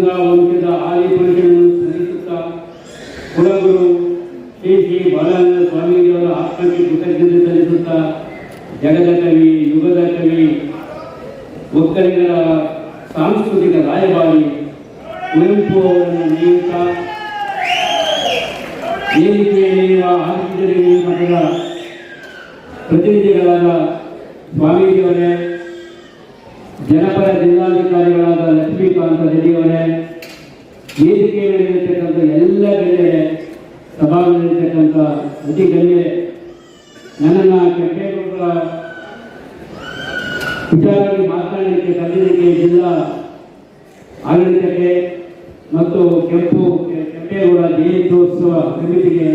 ಗಂಗಾ ವಂಶದ ಆದಿ ಪುರುಷನನ್ನು ಸ್ಮರಿಸುತ್ತಾ ಕುಲಗುರು ಶ್ರೀ ಶ್ರೀ ಬಾಲಾನಂದ ಸ್ವಾಮೀಜಿಯವರ ಆತ್ಮಕ್ಕೆ ಕೃತಜ್ಞತೆ ಸಲ್ಲಿಸುತ್ತಾ ಜಗದ ಕವಿ ಯುಗದ ಕವಿ ಒಕ್ಕಲಿಗರ ಸಾಂಸ್ಕೃತಿಕ ರಾಯಭಾರಿ ಕುವೆಂಪು ಅವರನ್ನು ನೇಮಿತ ವೇದಿಕೆಯಲ್ಲಿರುವ ಆರ್ಥಿಕ ಮಠದ ಪ್ರತಿನಿಧಿಗಳಾದ ಸ್ವಾಮೀಜಿಯವರೇ ಜನಪರ ಜಿಲ್ಲಾಧಿಕಾರಿಗಳಾದ ಲಕ್ಷ್ಮೀಕಾಂತ ರೆಡ್ಡಿಯವರೇ ವೇದಿಕೆಯಲ್ಲಿರತಕ್ಕಂಥ ಎಲ್ಲ ಗಣ್ಯರೇ ಸಭಾಂಗಣದಲ್ಲಿರ್ತಕ್ಕಂಥ ಅತಿ ಗಣ್ಯ ನನ್ನನ್ನು ಕೆಂಪೇಗೌಡರ ವಿಚಾರವಾಗಿ ಮಾತನಾಡಲಿಕ್ಕೆ ಕರೆದಿದ್ದಕ್ಕೆ ಜಿಲ್ಲಾ ಆಡಳಿತಕ್ಕೆ ಮತ್ತು ಕೆಂಪು ಕೆಂಪೇಗೌಡ ಜಯಂತ್ಯೋತ್ಸವ ಸಮಿತಿಗೆ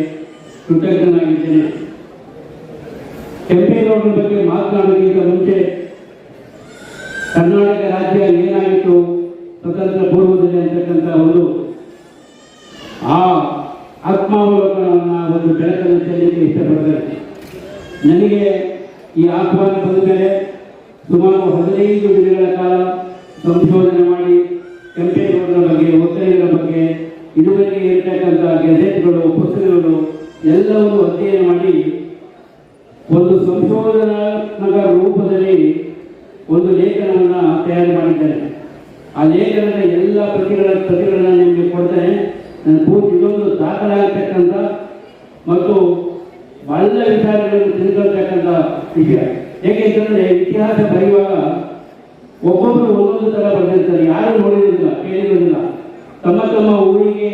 ಕೃತಜ್ಞನಾಗಿದ್ದೇನೆ. ಕೆಂಪೇಗೌಡರ ಬಗ್ಗೆ ಮಾತನಾಡೋಕ್ಕಿಂತ ಮುಂಚೆ ಕರ್ನಾಟಕ ರಾಜ್ಯ ಏನಾಯಿತು ಸ್ವತಂತ್ರ ಪೂರ್ವದಲ್ಲಿ ಅಂತಕ್ಕಂಥ ಒಂದು ಆ ಆತ್ಮಾವಲೋಕನವನ್ನು ಒಂದು ಬೆಳಕನ್ನು ಚೆಲ್ಲಲಿಕ್ಕೆ ಇಷ್ಟಪಡ್ತಾರೆ. ನನಗೆ ಈ ಆಹ್ವಾನ ಬಂದ ಮೇಲೆ ಸುಮಾರು ಹದಿನೈದು ದಿನಗಳ ಕಾಲ ಸಂಶೋಧನೆ ಮಾಡಿ ಕೆಂಪೇಗೌಡರ ಬಗ್ಗೆ ಒತ್ತಡಗಳ ಬಗ್ಗೆ, ಇದುವರೆಗೆ ಇರತಕ್ಕಂಥ ಗೆಜೆಟ್ಗಳು, ಪುಸ್ತಕಗಳು, ಎಲ್ಲವನ್ನು ಅಧ್ಯಯನ ಮಾಡಿ ಒಂದು ಸಂಶೋಧನಾತ್ಮಕ ರೂಪದಲ್ಲಿ ಒಂದು ಲೇಖನವನ್ನು ತಯಾರು ಮಾಡಿದ್ದೇನೆ ಆ ಲೇಖನದ ಎಲ್ಲ ಪ್ರತಿಗಳ, ಪ್ರತಿಗಳನ್ನು ನಿಮಗೆ ಕೊಡ್ತೇನೆ. ನನ್ನ ಪೂರ್ತಿ ಇದೊಂದು ದಾಖಲಾಗತಕ್ಕಂಥ ಮತ್ತು ಬಲ್ಲ ವಿಚಾರಗಳನ್ನು ತಿಳ್ಕೊಳ್ತಕ್ಕಂಥ ವಿಷಯ. ಏಕೆಂತಂದರೆ ಇತಿಹಾಸ ಬರೆಯುವಾಗ ಒಬ್ಬೊಬ್ಬರು ಒಂದೊಂದು ಥರ ಬರೆದಿರ್ತಾರೆ. ಯಾರು ನೋಡಿರೋದಿಲ್ಲ, ಕೇಳಿರೋದಿಲ್ಲ. ತಮ್ಮ ತಮ್ಮ ಊರಿಗೆ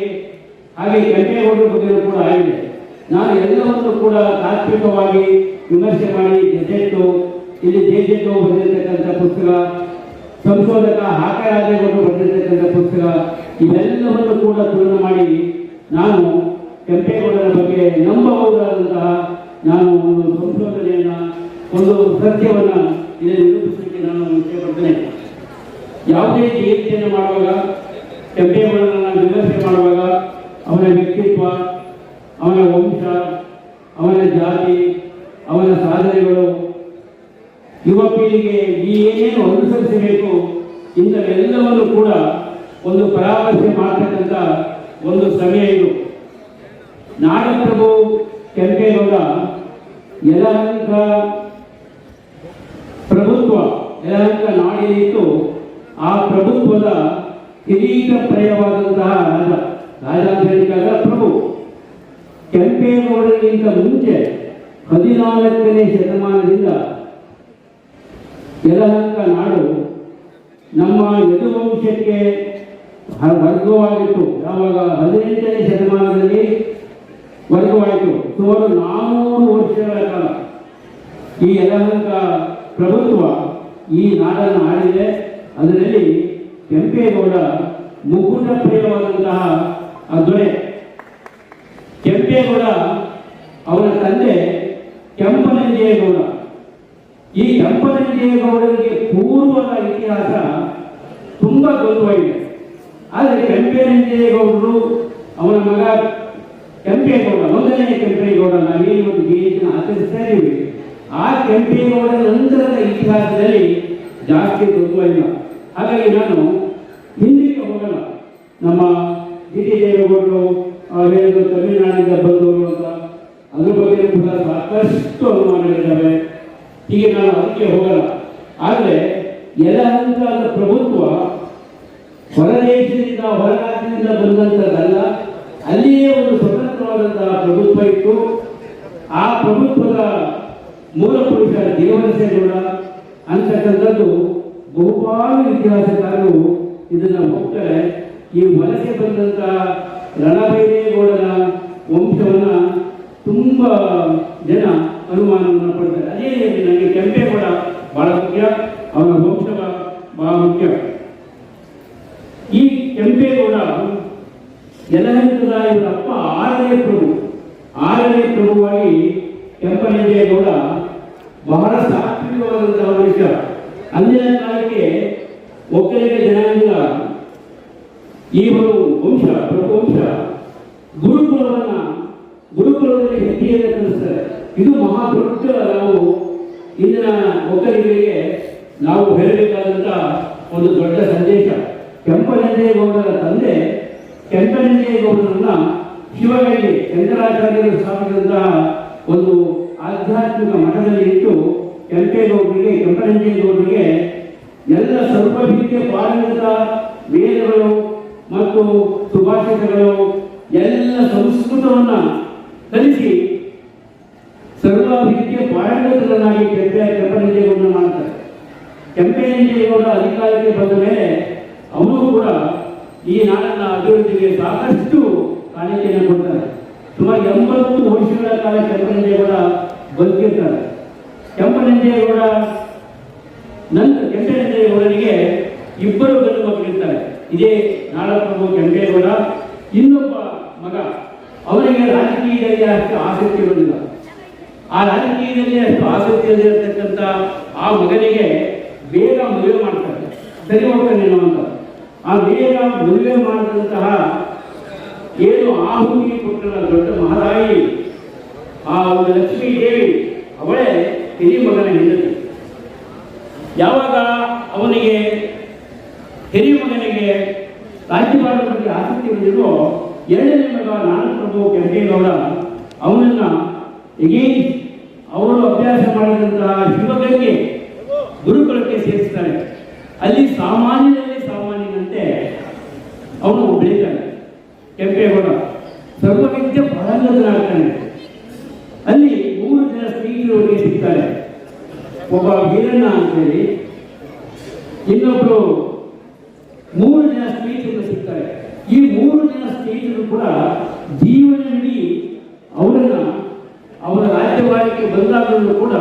ಹಾಗೆ ಕೆಂಪೇಗೌಡರ ಬಗ್ಗೆ ಕೂಡ ಆಗಿದೆ. ನಾನು ಎಲ್ಲವನ್ನು ಕೂಡ ತಾತ್ವಿಕವಾಗಿ ವಿಮರ್ಶೆ ಮಾಡಿ ಗೆಜೆಟ್ಟು ಇಲ್ಲಿ ಜೇಜೆಗೋ ಬಂದಿರತಕ್ಕಂಥ ಪುಸ್ತಕ, ಸಂಶೋಧಕ ಹಾಕರಾಜೇಗೌಡರು ಬಂದಿರತಕ್ಕಂಥ ಪುಸ್ತಕ, ಇವೆಲ್ಲವನ್ನು ಕೂಡ ತುಲನೆ ಮಾಡಿ ನಾನು ಕೆಂಪೇಗೌಡರ ಬಗ್ಗೆ ನಂಬಬಹುದಾದಂತಹ ನಾನು ಒಂದು ಸಂಶೋಧನೆಯನ್ನ, ಒಂದು ಸತ್ಯವನ್ನ ಇಲ್ಲಿ ನಿರೂಪಿಸಲಿಕ್ಕೆ ನಾನು ಇಷ್ಟಪಡ್ತೇನೆ. ಯಾವುದೇ ಜಯಂತಿಯನ್ನು ಮಾಡುವಾಗ, ಕೆಂಪೇಗೌಡರನ್ನ ವಿಮರ್ಶೆ ಮಾಡುವಾಗ, ಅವನ ವ್ಯಕ್ತಿತ್ವ, ಅವನ ವಂಶ, ಅವನ ಜಾತಿ, ಅವನ ಸಾಧನೆಗಳು ಯುವ ಪೀಳಿಗೆ ಈ ಏನೇನು ಅನುಸರಿಸಬೇಕು, ಇಂಥವೆಲ್ಲವನ್ನು ಕೂಡ ಒಂದು ಪರಾಮರ್ಶೆ ಮಾಡತಕ್ಕಂಥ ಒಂದು ಸಮಯ ಇದು. ನಾಡಪ್ರಭು ಕೆಂಪೇಗೌಡ, ಯಲಹಂಕ ಪ್ರಭುತ್ವ, ಯಲಹಂಕ ನಾಡಿನಿತ್ತು ಆ ಪ್ರಭುತ್ವದ ಕಿರೀಟ ಪ್ರಯವಾದಂತಹ ರಾಜ ರಾಜ ಅಂತ ಹೇಳಿದಾಗ ಪ್ರಭು. ಕೆಂಪೇಗೌಡರಿಗಿಂತ ಮುಂಚೆ ಹದಿನಾಲ್ಕನೇ ಶತಮಾನದಿಂದ ಯಲಹಂಕ ನಾಡು ನಮ್ಮ ಯದುವಂಶಕ್ಕೆ ವರ್ಗವಾಗಿತ್ತು. ಯಾವಾಗ? ಹದಿನೆಂಟನೇ ಶತಮಾನದಲ್ಲಿ ವರ್ಗವಾಯಿತು. ಸುಮಾರು ನಾನೂರು ವರ್ಷಗಳ ಕಾಲ. ಈ ಯಲಹಂಕ ಪ್ರಭುತ್ವ ಈ ನಾಡನ್ನು ಆಡಿದೆ ಅದರಲ್ಲಿ ಕೆಂಪೇಗೌಡ ಮುಕುಟ ಪ್ರಿಯವಾದಂತಹ ದೊರೆ. ಕೆಂಪೇಗೌಡ ಅವರ ತಂದೆ ಕೆಂಪನಂಜೇಗೌಡ. ಈ ಕೆಂಪನಂಜೇಗೌಡರಿಗೆ ಪೂರ್ವದ ಇತಿಹಾಸ ತುಂಬಾ ದೊಡ್ಡವಾಗಿದೆ ಆದರೆ ಕೆಂಪನಂಜೇಗೌಡರು ಅವನ ಮಗ ಕೆಂಪೇಗೌಡ ಮೊದಲನೇ ಕೆಂಪೇಗೌಡ, ನಾವೇನು ಒಂದು ಜಯಂತಿನ ಆಚರಿಸ್ತಾ ಇದ್ದೀವಿ. ಆ ಕೆಂಪೇಗೌಡ ನಂತರದ ಇತಿಹಾಸದಲ್ಲಿ ಜಾಸ್ತಿ ಇಲ್ಲ. ಹಾಗಾಗಿ ನಾನು ಹಿಂದಿಗೆ ಹೋಗಲ್ಲ. ನಮ್ಮ ಗಿರಿ ದೇವೇಗೌಡರು ಹೇಳಿದ್ರು ತಮಿಳುನಾಡಿನಿಂದ ಬಂದವರು ಅಂತ, ಅದ್ರ ಬಗ್ಗೆ ಕೂಡ ಸಾಕಷ್ಟು ಅನುಮಾನಗಳಿದ್ದಾವೆ. ಹೀಗೆ ನಾನು ಅದಕ್ಕೆ ಹೋಗಲ್ಲ. ಆದರೆ ಯಲಹಂಕದ ಪ್ರಭುತ್ವ ಹೊರದೇಶದಿಂದ ಹೊರರಾಜ್ಯದಿಂದ ಬಂದಂಥದ್ದಲ್ಲ ಅಲ್ಲಿಯೇ ಒಂದು ಸ್ವತಂತ್ರವಾದಂತಹ ಪ್ರಭುತ್ವ ಇತ್ತು. ಆ ಪ್ರಭುತ್ವದ ಮೂಲ ಪುರುಷ ದೇವರಸೇಗೌಡ ಅಂತಕ್ಕಂಥದ್ದು ಬಹುಪಾಲು ಇತಿಹಾಸಕಾರರು ಇದನ್ನು ಹೋಗ್ತಾರೆ ಈ ವಲಸೆ ಬಂದಂತಹ ರಣಬೈರೇಗೌಡನ ವಂಶವನ್ನು ತುಂಬ ಜನ ಅನುಮಾನವನ್ನು ಪಡ್ತಾರೆ ಅದೇ ರೀತಿ ನನಗೆ ಕೆಂಪೇಗೌಡ ಬಹಳ ಮುಖ್ಯ ಅವನ ವಂಶ ಬಹಳ ಮುಖ್ಯ ಈ ಕೆಂಪೇಗೌಡ ಯಲಹಂಕದ ಇವರ ಅಪ್ಪ ಆರನೇ ಪ್ರಭು ಆರನೇ ಪ್ರಭುವಾಗಿ ಕೆಂಪನಂಜೇಗೌಡ ಬಹಳ ಸಾತ್ವಿಕವಾದಂತಹ ಮನುಷ್ಯ ಅಂದಿನ ಕಾಲಕ್ಕೆ ಒಕ್ಕಲಿಗ ಜನಾಂಗ ಈ ಒಂದು ವಂಶ ಪ್ರಭು ವಂಶ ಗುರುಕುಲವನ್ನ ಗುರುಕುಲದಲ್ಲಿ ಹೆಜ್ಜೆಯನ್ನು ಕಲಿಸ್ತಾರೆ ಇದು ಮಹಾ ದೊಡ್ಡ ನಾವು ಇಂದಿನ ಒಕ್ಕಲಿಗರಿಗೆ ನಾವು ಹೇಳಬೇಕಾದಂಥ ಒಂದು ದೊಡ್ಡ ಸಂದೇಶ. ಕೆಂಪನಂಜೇಗೌಡರ ತಂದೆ ಕೆಂಪನಂಜೇಗೌಡರನ್ನ ಶಿವಗಂಗೆ ಶಂಕರಾಚಾರ್ಯರು ಸ್ಥಾಪಿಸಿದಂತಹ ಒಂದು ಆಧ್ಯಾತ್ಮಿಕ ಮಠದಲ್ಲಿ ಇಟ್ಟು ಕೆಂಪೇಗೌಡರಿಗೆ ಕೆಂಪನಂಜೇಗೌಡರಿಗೆ ಎಲ್ಲ ಸರ್ವಭಿಕ್ಕೆ ಪಾರಂಗತ ವೇದಗಳು ಮತ್ತು ಸುಭಾಷಿತಗಳು ಎಲ್ಲ ಸಂಸ್ಕೃತವನ್ನ ಕಲಿಸಿ ಸರ್ವಾಭಿವೃದ್ಧಿಯ ಪಾರಂಗತರನ್ನಾಗಿ ಕೆಂಪೆ ಕೆಂಪನಂಜೇಗೌಡನ ಮಾಡ್ತಾರೆ. ಕೆಂಪೇಗೌಡ ಅಧಿಕಾರಕ್ಕೆ ಬಂದ ಮೇಲೆ ಅವರು ಕೂಡ ಈ ನಾಡನ್ನ ಅಭಿವೃದ್ಧಿಗೆ ಸಾಕಷ್ಟು ಕಾಣಿಕೆಯನ್ನು ಕೊಡ್ತಾರೆ. ಸುಮಾರು ಎಂಬತ್ತು ವರ್ಷಗಳ ಕಾಲ ಕೆಂಪನಂಜೇಗೌಡ ಬದುಕಿರ್ತಾರೆ. ಕೆಂಪನಂಜೇಗೌಡ ನಂತರ ಕೆಂಪೇಗೌಡನಿಗೆ ಇಬ್ಬರು ಗಂಡು ಮಕ್ಕಳಿರ್ತಾರೆ ಇದೇ ನಾಡಪ್ರಭು ಕೆಂಪೇಗೌಡ, ಇನ್ನೊಬ್ಬ ಮಗ. ಅವರಿಗೆ ರಾಜಕೀಯದಲ್ಲಿ ಅಷ್ಟು ಆಸಕ್ತಿ ಇರುವುದಿಲ್ಲ. ಆ ರಾಜಕೀಯದಲ್ಲಿ ಅಷ್ಟು ಆಸಕ್ತಿಯಲ್ಲಿ ಇರತಕ್ಕಂಥ ಆ ಮಗನಿಗೆ ಬೇಗ ಮದುವೆ ಮಾಡ್ತಾರೆ. ಸರಿ ಹೋಗ್ತಾನೆ ಅಂತ. ಆ ಬೇಗ ಮದುವೆ ಮಾಡಿದಂತಹ ಏನು ಆಹುತಿ ಕೊಟ್ಟ ದೊಡ್ಡ ಮಹಾರಾಯಿ, ಆ ಒಂದು ಲಕ್ಷ್ಮೀ ದೇವಿ, ಅವಳೇ ಹಿರಿ ಮಗನ ಹೆಂಡತಿ. ಯಾವಾಗ ಅವನಿಗೆ ಹಿರಿ ಮಗನಿಗೆ ರಾಜ್ಯಪಾಲರ ಬಗ್ಗೆ ಆಸಕ್ತಿ ಬಂದಿರೋ ಎರಡನೇ ಮಗ ನಾನಪ್ರಭು ಕೆಂಪೇಗೌಡ ಅವನನ್ನ ಎಗೇನ್ ಅವರು ಅಭ್ಯಾಸ ಮಾಡಿದಂತಹ ಯುವಕರಿಗೆ ಗುರುಕುಲಕ್ಕೆ ಸೇರಿಸ್ತಾರೆ. ಅಲ್ಲಿ ಸಾಮಾನ್ಯದಲ್ಲಿ ಸಾಮಾನ್ಯನಂತೆ ಅವನು ಬೆಳೀತಾನೆ. ಕೆಂಪೇಗೌಡ ಸರ್ವವಿದ್ಯ ಪ್ರಾರಂಭದನಾಗ್ತಾನೆ ಅಲ್ಲಿ ಮೂರು ಜನ ಸ್ನೇಹಿತರವರಿಗೆ ಸಿಗ್ತಾರೆ. ಒಬ್ಬ ವೀರಣ್ಣ ಅಂತೇಳಿ ಇನ್ನೊಬ್ಬರು ಮೂರು ಜನ ಸ್ನೇಹಿತರು ಸಿಗ್ತಾರೆ. ಈ ಮೂರು ಜನ ಸ್ನೇಹಿತರು ಕೂಡ ಜೀವನವಿಡೀ ಅವರನ್ನ ಅವರ ರಾಜ್ಯವಾರಕ್ಕೆ ಕೂಡ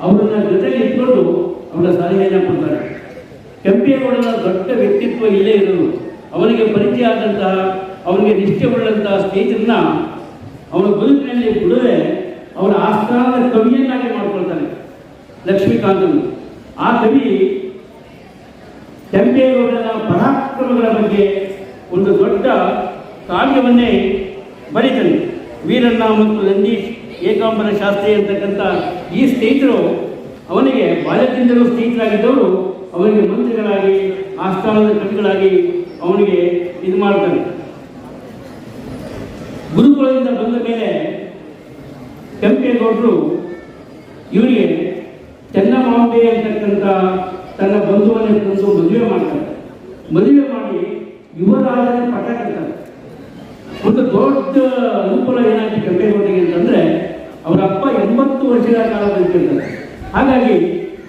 ಅವರನ್ನ ಜೊತೆಗೆ ಇಟ್ಕೊಂಡು ಅವರ ಸಲಹೆಯನ್ನು ಕೊಡ್ತಾರೆ. ಕೆಂಪೇಗೌಡರ ದೊಡ್ಡ ವ್ಯಕ್ತಿತ್ವ ಇಲ್ಲೇ ಇರೋದು. ಅವನಿಗೆ ಪರಿಚಯ ಆದಂತಹ ಅವನಿಗೆ ನಿಷ್ಠೆಯುಳ್ಳಂತಹ ಸ್ನೇಹಿತರನ್ನ ಅವನ ಬದುಕಿನಲ್ಲಿ ಬಿಡದೆ ಅವರ ಆಸ್ಥಾನದ ಕವಿಯನ್ನಾಗಿ ಮಾಡ್ಕೊಳ್ತಾನೆ ಲಕ್ಷ್ಮೀಕಾಂತನು. ಆ ಕವಿ ಕೆಂಪೇಗೌಡರ ಪರಾಕ್ರಮಗಳ ಬಗ್ಗೆ ಒಂದು ದೊಡ್ಡ ಕಾವ್ಯವನ್ನೇ ಬರೀತಾನೆ. ವೀರಣ್ಣ ಮತ್ತು ನಂದೀಶ್ ಏಕಾಂಬರ ಶಾಸ್ತ್ರಿ ಅಂತಕ್ಕಂಥ ಈ ಸ್ನೇಹಿತರು ಅವನಿಗೆ ಬಾಲ್ಯದಿಂದಲೂ ಸ್ನೇಹಿತರಾಗಿದ್ದವರು ಅವನಿಗೆ ಮಂತ್ರಿಗಳಾಗಿ, ಆಸ್ಥಾನದ ಕವಿಗಳಾಗಿ ಅವನಿಗೆ ಇದು ಮಾಡ್ತಾನೆ ಗುರುಕುಲದಿಂದ ಬಂದ ಮೇಲೆ ಕೆಂಪೇಗೌಡರು ಇವರಿಗೆ ಚೆನ್ನಮಾಂಬೆ ಅಂತಕ್ಕಂಥ ತನ್ನ ಬಂಧುವನ್ನು ತಂದು ಮದುವೆ ಮಾಡ್ತಾರೆ. ಮದುವೆ ಮಾಡಿ ಯುವರಾಜನ ಪಟ್ಟ ಕಟ್ತಾರೆ. ಒಂದು ದೊಡ್ಡ ಅನುಕೂಲ ಏನಾಯ್ತು ಕೆಂಪೇಗೌಡರಿಗೆ ಅಂತಂದ್ರೆ ಅವರ ಅಪ್ಪ ಎಂಬತ್ತು ವರ್ಷಗಳ ಕಾಲ ಬದುಕಿರ್ತಾರೆ ಹಾಗಾಗಿ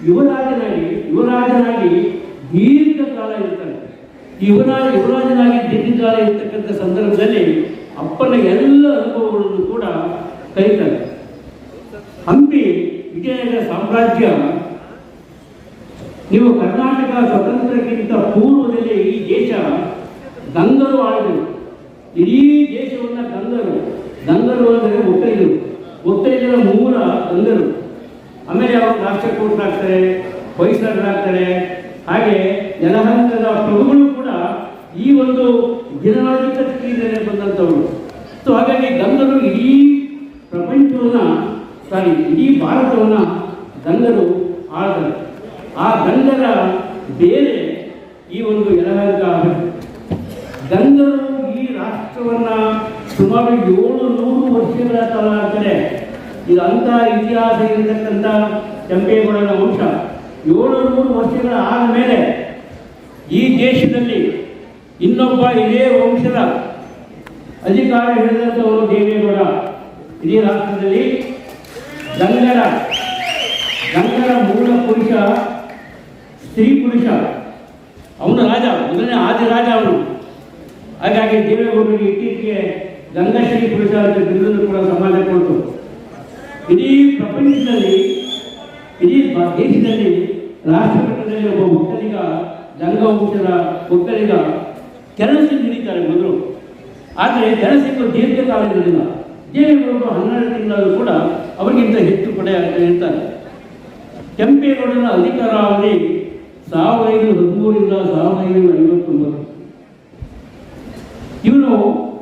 ಯುವರಾಜನಾಗಿ ಯುವರಾಜನಾಗಿ ದೀರ್ಘಕಾಲ ಇರ್ತಾರೆ ಈ ಯುವರಾಜ ಯುವರಾಜನಾಗಿ ದೀರ್ಘಕಾಲ ಇರ್ತಕ್ಕಂಥ ಸಂದರ್ಭದಲ್ಲಿ ಅಪ್ಪನ ಎಲ್ಲ ಅನುಭವಗಳನ್ನು ಕೂಡ ಕರೀತಾರೆ. ಹಂಪಿ ವಿಜಯನಗರ ಸಾಮ್ರಾಜ್ಯ ನೀವು ಕರ್ನಾಟಕ ಸ್ವತಂತ್ರಕ್ಕಿಂತ ಪೂರ್ವದಲ್ಲಿ ಈ ದೇಶ ಗಂಗರು ಆಳಿದರು ಇಡೀ ದೇಶವನ್ನ ಗಂಗರು. ಗಂಗರು ಅಂದರೆ ಒಕ್ಕಲಿಗರು ಒಕ್ಕಲಿಗರ ಮೂಲ ಗಂಗರು ಆಮೇಲೆ ಅವರು ರಾಷ್ಟ್ರಕೂಟರಾಗ್ತಾರೆ ಹೊಯ್ಸಳರಾಗ್ತಾರೆ ಹಾಗೆ ನೆಲಹಂತದ ಪ್ರಭುಗಳು ಕೂಡ ಈ ಒಂದು ಜಿನಾಧಿಪತ್ಯದಲ್ಲಿ ಬಂದಂಥವರು. ಸೊ ಹಾಗಾಗಿ ಗಂಗರು ಇಡೀ ಪ್ರಪಂಚವನ್ನು ಸಾರಿ ಇಡೀ ಭಾರತವನ್ನ ಗಂಗರು ಆಳ್ತಾರೆ. ಆ ಗಂಗರ ಬೇರೆ ಈ ಒಂದು ಯಲಹಂಕ ಗಂಗರು ಈ ರಾಷ್ಟ್ರವನ್ನ ಸುಮಾರು ಏಳು ನೂರು ವರ್ಷಗಳ ಕಾಲ ಆಗ್ತದೆ. ಇದು ಅಂತ ಇತಿಹಾಸ ಇರತಕ್ಕಂಥ ಕೆಂಪೇಗೌಡನ ವಂಶ. ಏಳು ನೂರು ವರ್ಷಗಳ ಆದಮೇಲೆ ಈ ದೇಶದಲ್ಲಿ ಇನ್ನೊಬ್ಬ ಇದೇ ವಂಶದ ಅಧಿಕಾರ ಹಿಡಿದಂಥವರು ದೇವೇಗೌಡ. ಇಡೀ ರಾಷ್ಟ್ರದಲ್ಲಿ ಗಂಗರ ಗಂಗರ ಮೂಲ ಪುರುಷ, ಸ್ತ್ರೀ ಪುರುಷ. ಅವನು ರಾಜ, ಮೊದಲನೇ ಆದಿ ರಾಜ ಅವನು. ಹಾಗಾಗಿ ದೇವೇಗೌಡರಿಗೆ ಇತ್ತೀಚೆಗೆ ಗಂಗಶ್ರೀ ಪುರುಷ ಅಂತ ಬಿರುದನ್ನು ಕೂಡ ಸಮಾಜ ಕೊಟ್ಟು ಇಡೀ ಪ್ರಪಂಚದಲ್ಲಿ, ಇಡೀ ದೇಶದಲ್ಲಿ ರಾಷ್ಟ್ರಮಟ್ಟದಲ್ಲಿ ಒಬ್ಬ ಒಕ್ಕಲಿಗ ಗಂಗಾವಂಶದ ಒಕ್ಕಲಿಗ ಕೆಲಸ ನೀಡಿದ್ದಾರೆ ಮೊದಲು. ಆದರೆ ಕೆಲಸಕ್ಕೆ ದೀರ್ಘಕಾಲ ಇರಲಿಲ್ಲ ದೇವೇಗೌಡರು ಹನ್ನೆರಡು ತಿಂಗಳಲ್ಲೂ ಕೂಡ ಅವರಿಗಿಂತ ಹೆಚ್ಚು ಪಡೆ ಇರ್ತಾರೆ. ಕೆಂಪೇಗೌಡನ ಅಧಿಕಾರಾವಧಿ ಸಾವಿರದ ಐನೂರ ಹದಿಮೂರಿಂದ ಸಾವಿರದ ಐನೂರ ಐವತ್ತೊಂಬತ್ತು. ಇವನು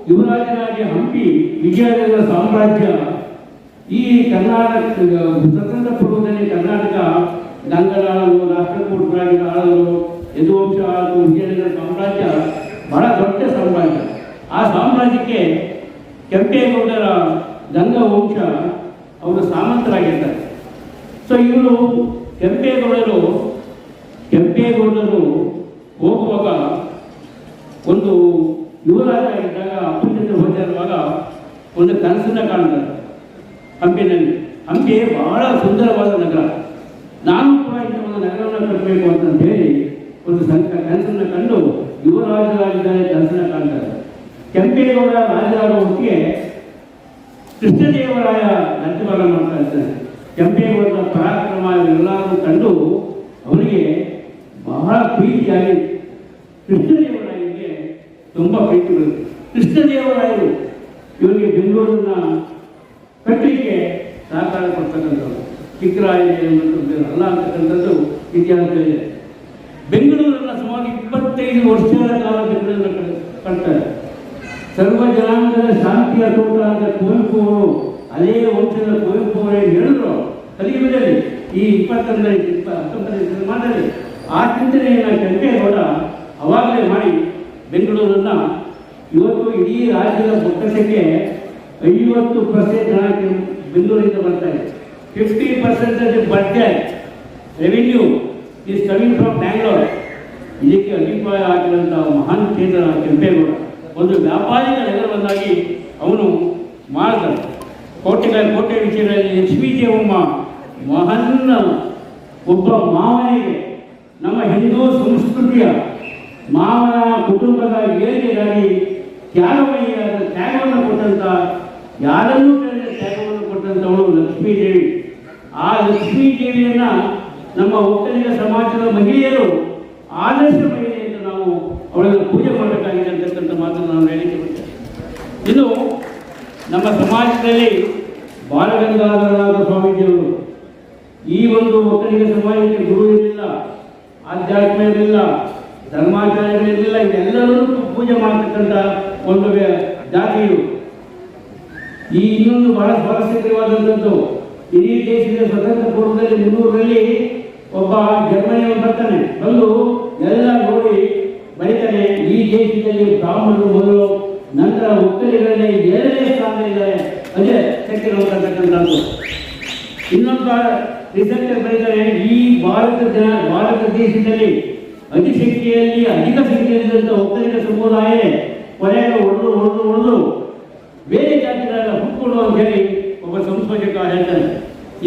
ಯುವರಾಜನಾಗಿ ಹಂಪಿ ವಿಜಯನಗರ ಸಾಮ್ರಾಜ್ಯ ಈ ಕರ್ನಾಟಕ ಸ್ವತಂತ್ರ ಪೂರ್ವದಲ್ಲಿ ಕರ್ನಾಟಕ ಗಂಗರಾಳರು ರಾಷ್ಟ್ರಕೂಟರಾಗಿ ಆಳಲು ಯದುವಂಶ ಆಳಲು ವಿಜಯನಗರ ಸಾಮ್ರಾಜ್ಯ, ಬಹಳ ದೊಡ್ಡ ಸಾಮ್ರಾಜ್ಯ. ಆ ಸಾಮ್ರಾಜ್ಯಕ್ಕೆ ಕೆಂಪೇಗೌಡರ ಗಂಗವಂಶ ಅವರು ಸಾಮಂತರಾಗಿರ್ತಾರೆ ಸೊ ಇವರು ಕೆಂಪೇಗೌಡರು ಕೆಂಪೇಗೌಡರು ಹೋಗುವಾಗ ಒಂದು ಒಂದು ಕನಸನ್ನ ಕಾಣ್ತಾರೆ. ಹಂಪಿನಲ್ಲಿ. ಹಂಪಿ ಬಹಳ ಸುಂದರವಾದ ನಗರ. ನಾನು ಕೂಡ ಇಲ್ಲಿ ಒಂದು ನಗರವನ್ನು ಕಟ್ಟಬೇಕು ಅಂತ ಹೇಳಿ ಒಂದು ಸಂಕ ಕನಸನ್ನು ಕಂಡು ಯುವರಾಜರಾಗಿದ್ದಾರೆ ಕನಸನ್ನ ಕಾಣ್ತಾರೆ. ಕೆಂಪೇಗೌಡ ರಾಜರಾದ ಕೃಷ್ಣದೇವರಾಯ ರಾಜ್ಯಭಾರ ಮಾಡ್ತಾ ಇದ್ದಾನೆ ಕೆಂಪೇಗೌಡರ ಪರಾಕ್ರಮ ಎಲ್ಲರೂ ಕಂಡು ಅವನಿಗೆ ಬಹಳ ಪ್ರೀತಿಯಾಗಿ ಕೃಷ್ಣದೇವರಾಯನಿಗೆ ತುಂಬ ಪ್ರೀತಿ ಕೃಷ್ಣದೇವರಾಯರು ಇವನಿಗೆ ಬೆಂಗಳೂರನ್ನ ಕಟ್ಟಲಿಕ್ಕೆ ಸಹಕಾರ ಕೊಡ್ತಕ್ಕಂಥದ್ದು ಚಿಕ್ಕರಾಯ ಅಲ್ಲ ಅಂತಕ್ಕಂಥದ್ದು ಇತಿಹಾಸದಲ್ಲಿದೆ. ಬೆಂಗಳೂರನ್ನ ಸುಮಾರು ಇಪ್ಪತ್ತೈದು ವರ್ಷಗಳ ಕಾಲ ಬೆಂಗಳೂರನ್ನ ಕಟ್- ಕಟ್ತಾರೆ. ಸರ್ವ ಜನಾಂಗದ ಶಾಂತಿಯ ತೋಟ ಅಂತ ಕುವೆಂಪು ಅವರು, ಅದೇ ವಂಶದ ಕುವೆಂಪು ಅವರೇ ಹೇಳಿದ್ರು. ಕಲಿಯುಗದಲ್ಲಿ, ಈ ಇಪ್ಪತ್ತೊಂದನೇ, ಇಪ್ಪ, ಹತ್ತೊಂಬತ್ತನೇ ಶತಮಾನದಲ್ಲಿ. ಆ ಚಿಂತನೆಯನ್ನು ಕೆಂಪೇಗೌಡ ಅವಾಗಲೇ ಮಾಡಿ ಬೆಂಗಳೂರನ್ನ ಇವತ್ತು ಇಡೀ ರಾಜ್ಯದ ಬೊಕ್ಕಸಕ್ಕೆ ಐವತ್ತು ಪರ್ಸೆಂಟ್ ಕೆಂ- ಬೆಂಗಳೂರಿಂದ ಬರ್ತಾ ಇದೆ. Fifty percent budget revenue is coming from Bangalore ಇದಕ್ಕೆ ಅಭಿಪ್ರಾಯ ಆಗಿರುವಂಥ ಮಹಾನ್ ಕೇಂದ್ರ ಕೆಂಪೇಗೌಡ. ಒಂದು ವ್ಯಾಪಾರಿಕ ಬಂದಾಗಿ ಅವನು ಮಾಡಿದ ಕೋಟೆಗಳ ಕೋಟೆ ವಿಷಯದಲ್ಲಿ ಲಕ್ಷ್ಮೀ ದೇವಮ್ಮ ಮಹನ್ನ ಒಬ್ಬ ಮಾವನಿಗೆ ನಮ್ಮ ಹಿಂದೂ ಸಂಸ್ಕೃತಿಯ ಮಾವನ ಕುಟುಂಬದ ಏಳಿಗೆಗಾಗಿ ತ್ಯಾಗಮಯಿಯಾದ ತ್ಯಾಗವನ್ನು ಕೊಟ್ಟಂತ, ಯಾರನ್ನೂ ಕೇಳಿದ ತ್ಯಾಗವನ್ನು ಕೊಟ್ಟಂತವಳು ಲಕ್ಷ್ಮೀ ದೇವಿ ಆ ಲಕ್ಷ್ಮೀ ದೇವಿಯನ್ನ ನಮ್ಮ ಒಕ್ಕಲಿಗ ಸಮಾಜದ ಮಹಿಳೆಯರು ಆದರ್ಶ ಮಹಿಳೆ ಅಂತ ನಾವು ಅವಳನ್ನು ಪೂಜೆ ಮಾಡಬೇಕಾಗಿದೆ ಅಂತಕ್ಕಂಥ ಮಾತನ್ನು ನಾನು ಹೇಳಿಕೆ ಬರ್ತೇನೆ ಇನ್ನು ನಮ್ಮ ಸಮಾಜದಲ್ಲಿ ಬಾಲಗಂಗಾಧರನಾಥ ಸ್ವಾಮೀಜಿಯವರು, ಈ ಒಂದು ಒಕ್ಕಲಿಗ ಸಮಾಜಕ್ಕೆ ಗುರು ಇರಲಿಲ್ಲ, ಆಧ್ಯಾತ್ಮ ಇರಲಿಲ್ಲ ಧರ್ಮಾಚಾರ್ಯಗಳಿರಲಿಲ್ಲ ಎಲ್ಲರೂ ಪೂಜೆ ಮಾಡತಕ್ಕಂತ ಒಂದು ಜಾತಿಯು ಈ ಇನ್ನೊಂದು ಬಹಳ ಸ್ವಾರಸ್ಯಕರವಾದಂಥದ್ದು, ಇಡೀ ದೇಶದ ಸ್ವತಂತ್ರ ಪೂರ್ವದಲ್ಲಿ ಮುನ್ನೂರರಲ್ಲಿ ಒಬ್ಬ ಜರ್ಮನಿಯವನು ಬರ್ತಾನೆ. ಬಂದು ಎಲ್ಲ ನೋಡಿ ಬರೀತಾನೆ ಈ ದೇಶದಲ್ಲಿ ಬ್ರಾಹ್ಮಣರು ಮೊದಲು, ನಂತರ ಒಕ್ಕಲಿಗರಲ್ಲಿ ಎರಡನೇ ಸ್ಥಾನದಲ್ಲಿದ್ದಾರೆ ಅದೇ ಸೆಕ್ಕಿರುವಂತಕ್ಕಂಥದ್ದು ಇನ್ನೊಬ್ಬ ರಿಸರ್ಚರ್ ಬರೀತಾರೆ, ಈ ಭಾರತ ಜನ, ಭಾರತ ದೇಶದಲ್ಲಿ ಅತಿ ಸಂಖ್ಯೆಯಲ್ಲಿ ಅಧಿಕ ಶಕ್ತಿಯಲ್ಲಿದ್ದಂಥ ಒಕ್ಕಲಿಗ ಸಮುದಾಯ ಕೊನೆಗೆ ಹೊಡೆದು ಹೊಡೆದು ಹೊಡೆದು ಬೇರೆ ಜಾತಿಗಳೆಲ್ಲ ಹುಟ್ಕೊಡು ಅಂತ ಹೇಳಿ ಒಬ್ಬ ಸಂಶೋಧಕ ಹೇಳ್ತಾನೆ.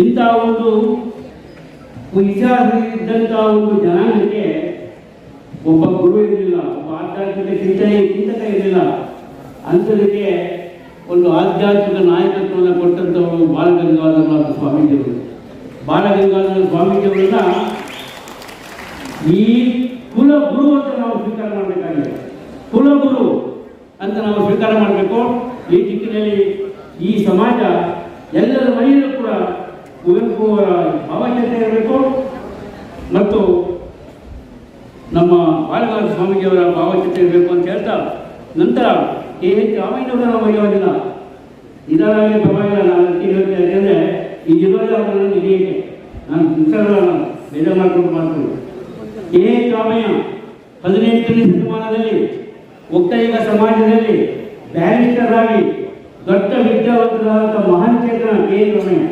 ಇಂಥ ಒಂದು ಇತಿಹಾಸದಲ್ಲಿದ್ದಂಥ ಒಂದು ಜನಾಂಗಕ್ಕೆ ಒಬ್ಬ ಗುರು ಇರಲಿಲ್ಲ, ಒಬ್ಬ ಆಧ್ಯಾತ್ಮಿಕ ಚಿಂತನೆ ಚಿಂತಕ ಇರಲಿಲ್ಲ. ಅಂಥದಕ್ಕೆ ಒಂದು ಆಧ್ಯಾತ್ಮಿಕ ನಾಯಕತ್ವವನ್ನು ಕೊಟ್ಟಂಥವರು ಬಾಲಗಂಗಾಧರ ಸ್ವಾಮೀಜಿಯವರು. ಬಾಲಗಂಗಾಧರ ಸ್ವಾಮೀಜಿಯವರನ್ನ ಈ ಕುಲ ಗುರು ಅಂತ ನಾವು ಸ್ವೀಕಾರ ಮಾಡಬೇಕಾಗಿದೆ. ಕುಲಗುರು ಅಂತ ನಾವು ಸ್ವೀಕಾರ ಮಾಡಬೇಕು. ಈ ದಿಕ್ಕಿನಲ್ಲಿ ಈ ಸಮಾಜ, ಎಲ್ಲರ ಮನೆಯಲ್ಲೂ ಕೂಡ ಕುವೆಂಪು ಭಾವಚಿತ್ರ ಇರಬೇಕು. ಮತ್ತು ನಮ್ಮ ಬಾಲಗಾರ ಸ್ವಾಮೀಜಿಯವರ ಭಾವಚಿತ್ರ ಇರಬೇಕು ಅಂತ ಹೇಳ್ತಾ, ನಂತರ ಕೆ ಎಚ್ ರಾಮಯ್ಯನವರ ನಾವು ಮರೆಯೋದಿಲ್ಲ ಇದರಾಗಿ ಪರವಾಗಿಲ್ಲ, ನಾನು ಹೇಳ್ತೇನೆ ಯಾಕೆಂದರೆ ಈ ಇರೋದೇ ಅವರನ್ನು ನಾನು ನಾನು ಬೇರೆ ಮಾಡ್ಕೊಂಡು ಮಾಡ್ತೀನಿ. ಎಚ್ ರಾಮಯ್ಯ ಹದಿನೆಂಟನೇ ಶತಮಾನದಲ್ಲಿ ಒಕ್ಕಲಿಗ ಸಮಾಜದಲ್ಲಿ ಬ್ಯಾರಿಸ್ಟರ್ ಆಗಿ ದೊಡ್ಡ ವಿದ್ಯಾವಂತರಾದಂಥ ಮಹಾನ್ ಚೇತನ ಕೆ ಎ ರಮಯ್ಯ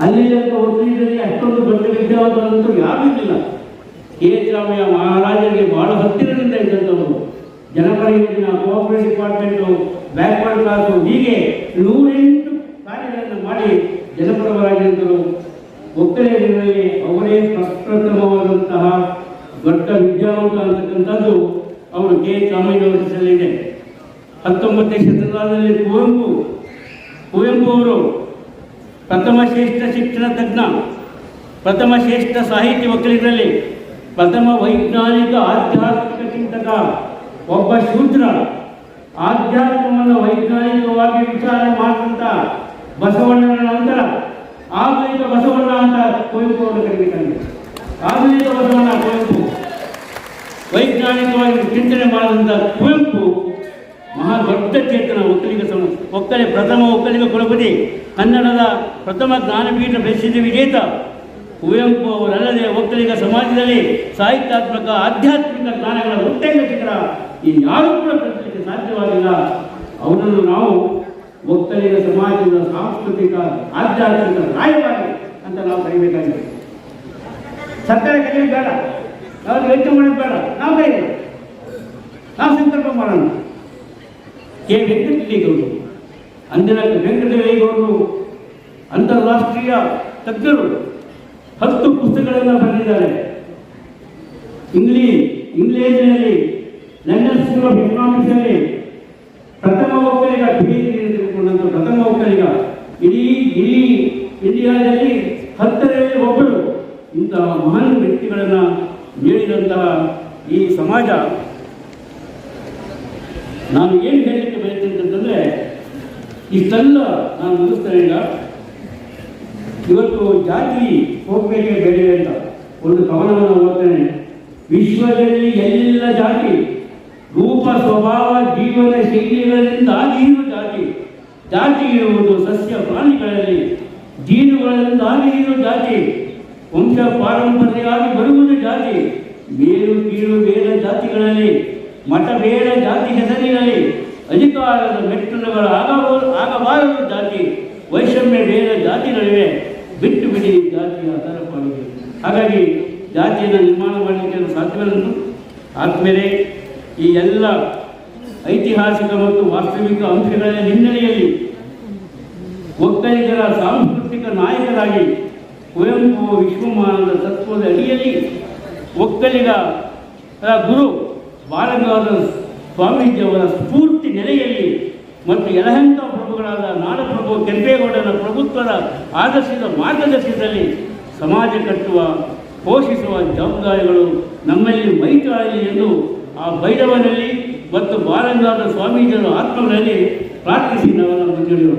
ಅಲ್ಲಿದ್ದಂಥ ಒಕ್ಕಲಿಗರಲ್ಲಿ ಅಷ್ಟೊಂದು ದೊಡ್ಡ ವಿದ್ಯಾವಂತರಂತೂ ಯಾರೂ ಇದ್ದಿಲ್ಲ ಕೆ ಎಚ್ ರಾಮಯ್ಯ ಮಹಾರಾಜರಿಗೆ ಬಹಳ ಹತ್ತಿರದಿಂದ ಇದ್ದಂಥವರು. ಜನಪರ ಯೋಜನಾ ಕೋಆಪರೇಟಿವ್ ಡಿಪಾರ್ಟ್ಮೆಂಟು ಬ್ಯಾಕ್ವರ್ಡ್ ಕ್ಲಾಸು ಹೀಗೆ ನೂರೆಂಟು ಕಾರ್ಯಗಳನ್ನು ಮಾಡಿ ಜನಪರವಾಗಿದ್ದರು ಒಕ್ಕಲಿಗರಲ್ಲಿ ಅವರೇ ಪ್ರಪ್ರಥಮವಾದಂತಹ ದೊಡ್ಡ ವಿದ್ಯಾವಂತ ಅಂತಕ್ಕಂಥದ್ದು ಅವರು ಕೆ. ಹೆಸರಲ್ಲಿದೆ. ಹತ್ತೊಂಬತ್ತನೇ ಶತಮಾನದಲ್ಲಿ ಕುವೆಂಪು ಕುವೆಂಪು ಅವರು ಪ್ರಥಮ ಶ್ರೇಷ್ಠ ಶಿಕ್ಷಣ ತಜ್ಞ, ಪ್ರಥಮ ಶ್ರೇಷ್ಠ ಸಾಹಿತ್ಯ ಒಕ್ಕಲಿಗರಲ್ಲಿ ಪ್ರಥಮ ವೈಜ್ಞಾನಿಕ ಆಧ್ಯಾತ್ಮಿಕ ಚಿಂತಕ, ಒಬ್ಬ ಶೂದ್ರ, ಆಧ್ಯಾತ್ಮವನ್ನು ವೈಜ್ಞಾನಿಕವಾಗಿ ವಿಚಾರ ಮಾಡಿದಂಥ ಬಸವಣ್ಣನ ನಂತರ ಆಧುನಿಕ ಬಸವಣ್ಣ ಅಂತ ಕುವೆಂಪು ಅವರು ಕರೀತಾರೆ ಆಧುನಿಕ ಬಸವಣ್ಣ ಕುವೆಂಪು. ವೈಜ್ಞಾನಿಕವಾಗಿ ಚಿಂತನೆ ಮಾಡಿದಂಥ ಕುವೆಂಪು ಮಹಾ ದೊಡ್ಡ ಚೇತನ ಒಕ್ಕಲಿಗ ಸಮ ಒಕ್ಕಲಿ ಪ್ರಥಮ ಒಕ್ಕಲಿಗ ಕುಲಪತಿ. ಕನ್ನಡದ ಪ್ರಥಮ ಜ್ಞಾನಪೀಠ ಪ್ರಸಿದ್ಧ ವಿಜೇತ ಕುವೆಂಪು ಅವರಲ್ಲದೆ ಒಕ್ಕಲಿಗ ಸಮಾಜದಲ್ಲಿ ಸಾಹಿತ್ಯಾತ್ಮಕ, ಆಧ್ಯಾತ್ಮಿಕ ಜ್ಞಾನಗಳ ಉತ್ತೇಜ ಚಿತ್ರ. ಇನ್ಯಾರೂ ಕೂಡ ಕಲಿಸಲಿಕ್ಕೆ ಸಾಧ್ಯವಾಗಿಲ್ಲ. ಅವರನ್ನು ನಾವು ಒಕ್ಕಲಿಗ ಸಮಾಜದ ಸಾಂಸ್ಕೃತಿಕ, ಆಧ್ಯಾತ್ಮಿಕ ರಾಯವಾಗಿ ಅಂತ ನಾವು ಕರಿಬೇಕಾಗಿದೆ. ಸರ್ಕಾರ ಕರೆಯೋದು ಬೇಡ. ನಾವು ವೆಚ್ಚ ಮಾಡೋದು ಬೇಡ. ನಾವು ಬೇರೆ ನಾವು ಸಂಕಲ್ಪ ಮಾಡೋಣ. ಕೆ ವೆಂಕಟರೆಡ್ಡಿಗೌಡರು ಅಂದಿನ ವೆಂಕಟರೆಡ್ಡಿಗೌಡರು ಅಂತಾರಾಷ್ಟ್ರೀಯ ತಜ್ಞರು ಹತ್ತು ಪುಸ್ತಕಗಳನ್ನು ಬರೆದಿದ್ದಾರೆ. ಇಂಗ್ಲೀಷ್ ಇಂಗ್ಲೇಜಿನಲ್ಲಿ, ಲಂಡನ್ ಸ್ಕೂಲ್ ಆಫ್ ಎಕನಾಮಿಕ್ಸಲ್ಲಿ ಪ್ರಥಮ ಒಕ್ಕಲಿಗ ಪಿ ತೆಗೆದುಕೊಂಡಂಥ ಪ್ರಥಮ ಒಕ್ಕಲಿಗ ಇಡೀ ಇಡೀ ಇಂಡಿಯಾದಲ್ಲಿ ಹತ್ತರಲ್ಲಿ ಒಬ್ಬರು ಇಂತಹ ಮಹಾನ್ ವ್ಯಕ್ತಿಗಳನ್ನು ನೀಡಿದಂತಹ ಈ ಸಮಾಜ ನಾನು ಏನು ಹೇಳಲಿಕ್ಕೆ ಬಯಸ್ತೇನೆ ಅಂತಂದರೆ ಇಷ್ಟೆಲ್ಲ ನಾನು ಮುಗಿಸ್ತೇನೆ ಈಗ ಇವತ್ತು ಜಾತಿ ಹೋಗಬೇಕೆ ಬೇಡ ಅಂತ ಒಂದು ಕವನವನ್ನು ಓದ್ತೇನೆ ವಿಶ್ವದಲ್ಲಿ ಎಲ್ಲ ಜಾತಿ ರೂಪ ಸ್ವಭಾವ ಜೀವನ ಶೈಲಿಗಳಿಂದ ಆಗಿರುವ ಜಾತಿ ಜಾತಿ ಇರುವುದು ಸಸ್ಯ ಪ್ರಾಣಿಗಳಲ್ಲಿ ಜೀನುಗಳಿಂದ ಆಗಿರುವ ಜಾತಿ ವಂಶ ಪಾರಂಪರ್ಯವಾಗಿ ಬರುವುದು ಜಾತಿ, ಮೇಲು ಕೀಳು ಬೇಡ ಜಾತಿಗಳಲ್ಲಿ, ಮಠ ಬೇಡ ಜಾತಿ ಹೆಸರಿನಲ್ಲಿ ಅಧಿಕಾರದ ಮೆಟ್ಟಲುಗಳು ಆಗಬಹುದು ಆಗಬಾರದು ಜಾತಿ, ವೈಷಮ್ಯ ಬೇಡ ಜಾತಿಗಳಿವೆ, ಬಿಟ್ಟು ಬಿಡಿ ಜಾತಿಯ ಪಾಲಿಗೆ ಹಾಗಾಗಿ ಜಾತಿಯನ್ನು ನಿರ್ಮಾಣ ಮಾಡಲಿಕ್ಕೆ ಸಾಧ್ಯವನ್ನು ಆದಮೇಲೆ ಈ ಎಲ್ಲ ಐತಿಹಾಸಿಕ ಮತ್ತು ವಾಸ್ತವಿಕ ಅಂಶಗಳ ಹಿನ್ನೆಲೆಯಲ್ಲಿ ಒಕ್ಕಲಿಗರ ಸಾಂಸ್ಕೃತಿಕ ನಾಯಕರಾಗಿ ಕುವೆಂಪು ವಿಶ್ವಮಾನದ ತತ್ವದ ಅಡಿಯಲ್ಲಿ ಒಕ್ಕಲಿಗ ಗುರು ಬಾಲಗಂಗಾಧರ ಸ್ವಾಮೀಜಿಯವರ ಸ್ಫೂರ್ತಿ ನೆಲೆಯಲ್ಲಿ ಮತ್ತು ಯಲಹಂಕ ಪ್ರಭುಗಳಾದ ನಾಡಪ್ರಭು ಕೆಂಪೇಗೌಡನ ಪ್ರಭುತ್ವದ ಆದರ್ಶದ ಮಾರ್ಗದರ್ಶನದಲ್ಲಿ ಸಮಾಜ ಕಟ್ಟುವ, ಪೋಷಿಸುವ ಜವಾಬ್ದಾರಿಗಳು ನಮ್ಮಲ್ಲಿ ಮೈತಾಳಲಿ ಎಂದು ಆ ಭೈರವನಲ್ಲಿ ಮತ್ತು ಬಾಲಗಂಗಾಧರ ಸ್ವಾಮೀಜಿಯವರ ಆತ್ಮಗಳಲ್ಲಿ ಪ್ರಾರ್ಥಿಸಿ ನಾವೆಲ್ಲ ಮುಂದುವರಿಯೋಣ